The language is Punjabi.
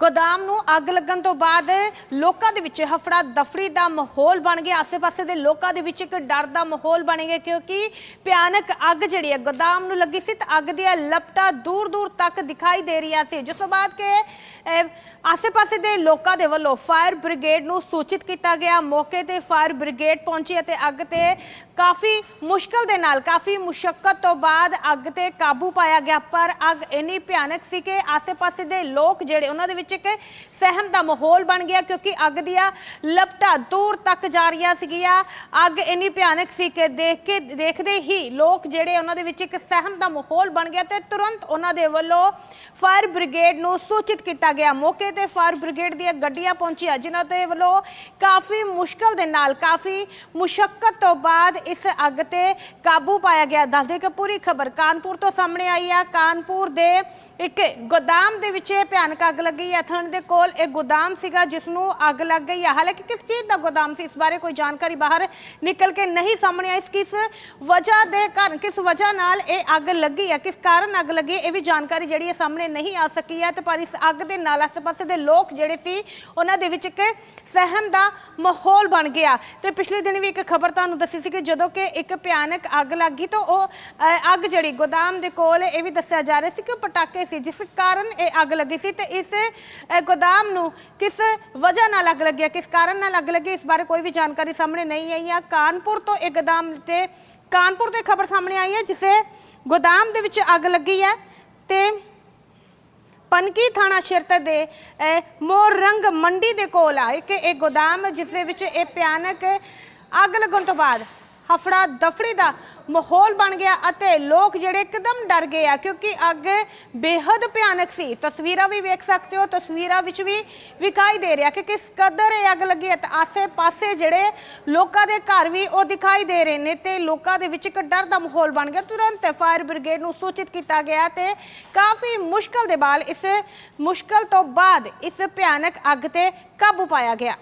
ਗੋਦਾਮ ਨੂੰ ਅੱਗ ਲੱਗਣ ਤੋਂ ਬਾਅਦ ਲੋਕਾਂ ਦੇ ਵਿੱਚ ਹਫੜਾ ਦਫੜੀ ਦਾ ਮਾਹੌਲ ਬਣ ਗਿਆ। ਆਸ-ਪਾਸੇ ਦੇ ਲੋਕਾਂ ਦੇ ਵਿੱਚ ਇੱਕ ਡਰ ਦਾ ਮਾਹੌਲ ਬਣ ਗਿਆ ਕਿਉਂਕਿ ਭਿਆਨਕ ਅੱਗ ਜਿਹੜੀ ਹੈ ਗੋਦਾਮ ਨੂੰ ਲੱਗੀ ਸੀ ਤਾਂ ਅੱਗ ਦੀਆਂ ਲਪਟਾਂ ਦੂਰ-ਦੂਰ ਤੱਕ ਦਿਖਾਈ ਦੇ ਰਹੀਆਂ ਸੀ। ਜਿਸ ਤੋਂ ਬਾਅਦ ਕਿ ਅਹ, ਆਸੇ-ਪਾਸੇ ਦੇ ਲੋਕਾਂ ਦੇ ਵੱਲੋਂ ਫਾਇਰ ਬ੍ਰਿਗੇਡ ਨੂੰ ਸੂਚਿਤ ਕੀਤਾ ਗਿਆ। ਮੌਕੇ ਤੇ ਫਾਇਰ ਬ੍ਰਿਗੇਡ ਪਹੁੰਚੀ ਅਤੇ ਅੱਗ ਤੇ ਕਾਫੀ ਮੁਸ਼ਕਲ ਦੇ ਨਾਲ ਕਾਫੀ ਮੁਸ਼ਕਲ ਤੋਂ ਬਾਅਦ ਅੱਗ ਤੇ ਕਾਬੂ ਪਾਇਆ ਗਿਆ। ਪਰ ਅੱਗ ਇੰਨੀ ਭਿਆਨਕ ਸੀ ਕਿ ਆਸੇ-ਪਾਸੇ ਦੇ ਲੋਕ ਜਿਹੜੇ ਉਹਨਾਂ ਦੇ ਵਿੱਚ ਇੱਕ ਸਹਿਮ ਦਾ ਮਾਹੌਲ ਬਣ ਗਿਆ ਕਿਉਂਕਿ ਅੱਗ ਦੀਆਂ ਲਪਟਾਂ ਦੂਰ ਤੱਕ ਜਾ ਰਹੀਆਂ ਸੀਗੀਆਂ। ਅੱਗ ਇੰਨੀ ਭਿਆਨਕ ਸੀ ਕਿ ਦੇਖ ਕੇ, ਦੇਖਦੇ ਹੀ ਲੋਕ ਜਿਹੜੇ ਉਹਨਾਂ ਦੇ ਵਿੱਚ ਇੱਕ ਸਹਿਮ ਦਾ ਮਾਹੌਲ ਬਣ ਗਿਆ ਤੇ ਤੁਰੰਤ ਉਹਨਾਂ ਦੇ ਵੱਲੋਂ ਫਾਇਰ ਬ੍ਰਿਗੇਡ ਨੂੰ ਸੂਚਿਤ ਕੀਤਾ ਗਿਆ। ਮੌਕੇ ਤੇ ਫਾਇਰ ਬ੍ਰਿਗੇਡ ਦੀਆਂ ਗੱਡੀਆਂ ਪਹੁੰਚੀਆਂ, ਜਿਨ੍ਹਾਂ ਦੇ ਵੱਲੋਂ ਕਾਫੀ ਮੁਸ਼ਕਲ ਦੇ ਨਾਲ, ਕਾਫੀ ਮੁਸ਼ਕਲ ਤੋਂ ਬਾਅਦ ਇਸ ਅੱਗ ਤੇ ਕਾਬੂ ਪਾਇਆ ਗਿਆ। ਦੱਸਦੇ ਕਿ ਪੂਰੀ ਖਬਰ ਕਾਨਪੁਰ ਤੋਂ ਸਾਹਮਣੇ ਆਈ ਆ। ਕਾਨਪੁਰ ਦੇ ਇੱਕ ਗੋਦਾਮ ਦੇ ਵਿੱਚ ਇਹ ਭਿਆਨਕ ਅੱਗ ਲੱਗੀ ਹੈ ਥਣ ਦੇ ਕੋਲ ਇਹ ਗੋਦਾਮ ਸੀਗਾ ਜਿਸ ਨੂੰ ਅੱਗ ਲੱਗ ਗਈ ਹੈ ਹਾਲਾਂਕਿ ਕਿਸ ਚੀਜ਼ ਦਾ ਗੋਦਾਮ ਸੀ, ਇਸ ਬਾਰੇ ਕੋਈ ਜਾਣਕਾਰੀ ਬਾਹਰ ਨਿਕਲ ਕੇ ਨਹੀਂ ਸਾਹਮਣੇ ਆਈ। ਇਸ ਕਿਸ ਵਜ੍ਹਾ ਦੇ ਕਾਰਨ, ਕਿਸ ਵਜ੍ਹਾ ਨਾਲ ਇਹ ਅੱਗ ਲੱਗੀ ਹੈ ਕਿਸ ਕਾਰਨ ਅੱਗ ਲੱਗੀ, ਇਹ ਵੀ ਜਾਣਕਾਰੀ ਜਿਹੜੀ ਹੈ ਸਾਹਮਣੇ ਨਹੀਂ ਆ ਸਕੀ ਹੈ ਤੇ ਪਰ ਇਸ ਅੱਗ ਦੇ ਨਾਲ ਆਸ-ਪਾਸੇ ਦੇ ਲੋਕ ਜਿਹੜੇ ਸੀ, ਉਹਨਾਂ ਦੇ ਵਿੱਚ ਇੱਕ ਸਹਿਮ ਦਾ ਮਾਹੌਲ ਬਣ ਗਿਆ। ਤੇ ਪਿਛਲੇ ਦਿਨ ਵੀ ਇੱਕ ਖਬਰ ਤੁਹਾਨੂੰ ਦੱਸੀ ਸੀ ਕਿ ਜਦੋਂ ਕਿ ਇੱਕ ਭਿਆਨਕ ਅੱਗ ਲੱਗੀ, ਤਾਂ ਉਹ ਅੱਗ ਜਿਹੜੀ ਗੋਦਾਮ ਦੇ ਕੋਲ, ਇਹ ਵੀ ਦੱਸਿਆ ਜਾ ਰਿਹਾ ਸੀ ਕਿ ਉਹ ਪਟਾਕੇ ਸੀ ਜਿਸ ਕਾਰਨ ਇਹ ਅੱਗ ਲੱਗੀ ਸੀ ਤੇ ਇਸ ਗੋਦਾਮ ਨੂੰ ਕਿਸ ਵਜ੍ਹਾ ਨਾਲ ਅੱਗ ਲੱਗੀ ਕਿਸ ਕਾਰਨ ਨਾਲ ਅੱਗ ਲੱਗੀ ਇਸ ਬਾਰੇ ਕੋਈ ਵੀ ਜਾਣਕਾਰੀ ਸਾਹਮਣੇ ਨਹੀਂ ਆਈ ਹੈ। ਕਾਨਪੁਰ ਤੋਂ ਇਹ ਗੋਦਾਮ ਤੇ ਕਾਨਪੁਰ ਤੋਂ ਖਬਰ ਸਾਹਮਣੇ ਆਈ ਹੈ ਜਿਸੇ ਗੋਦਾਮ ਦੇ ਵਿੱਚ ਅੱਗ ਲੱਗੀ ਹੈ ਤੇ ਪਨਕੀ ਥਾਣਾ ਸ਼ਿਰਤ ਦੇ ਅਹ, ਮੋਰ ਰੰਗ ਮੰਡੀ ਦੇ ਕੋਲ ਆ ਇੱਕ ਇਹ ਗੋਦਾਮ ਜਿਸ ਦੇ ਵਿੱਚ ਇਹ ਭਿਆਨਕ ਅੱਗ ਲੱਗਣ ਤੋਂ ਬਾਅਦ ਹਫੜਾ ਦਫੜੀ ਦਾ ਮਾਹੌਲ ਬਣ ਗਿਆ ਅਤੇ ਲੋਕ ਜਿਹੜੇ ਇੱਕਦਮ ਡਰ ਗਏ ਆ, ਕਿਉਂਕਿ ਅੱਗ ਬੇहद ਭਿਆਨਕ ਸੀ। ਤਸਵੀਰਾਂ ਵੀ ਵੇਖ ਸਕਦੇ ਹੋ, ਤਸਵੀਰਾਂ ਵਿੱਚ ਵੀ ਵਿਖਾਈ ਦੇ ਰਿਹਾ ਕਿ ਕਿਸ ਕਦਰ ਇਹ ਅੱਗ ਲੱਗੀ ਹੈ। ਤੇ ਆਸੇ-ਪਾਸੇ ਜਿਹੜੇ ਲੋਕਾਂ ਦੇ ਘਰ ਵੀ ਉਹ ਦਿਖਾਈ ਦੇ ਰਹੇ ਨੇ ਤੇ ਲੋਕਾਂ ਦੇ ਵਿੱਚ ਇੱਕ ਡਰ ਦਾ ਮਾਹੌਲ ਬਣ ਗਿਆ। ਤੁਰੰਤ ਫਾਇਰ ਬ੍ਰਿਗੇਡ ਨੂੰ ਸੂਚਿਤ ਕੀਤਾ ਗਿਆ ਤੇ ਕਾਫੀ ਮੁਸ਼ਕਲ ਦੇ ਬਾਅਦ, ਇਸ ਮੁਸ਼ਕਲ ਤੋਂ ਬਾਅਦ ਇਸ ਭਿਆਨਕ ਅੱਗ ਤੇ ਕਾਬੂ ਪਾਇਆ ਗਿਆ।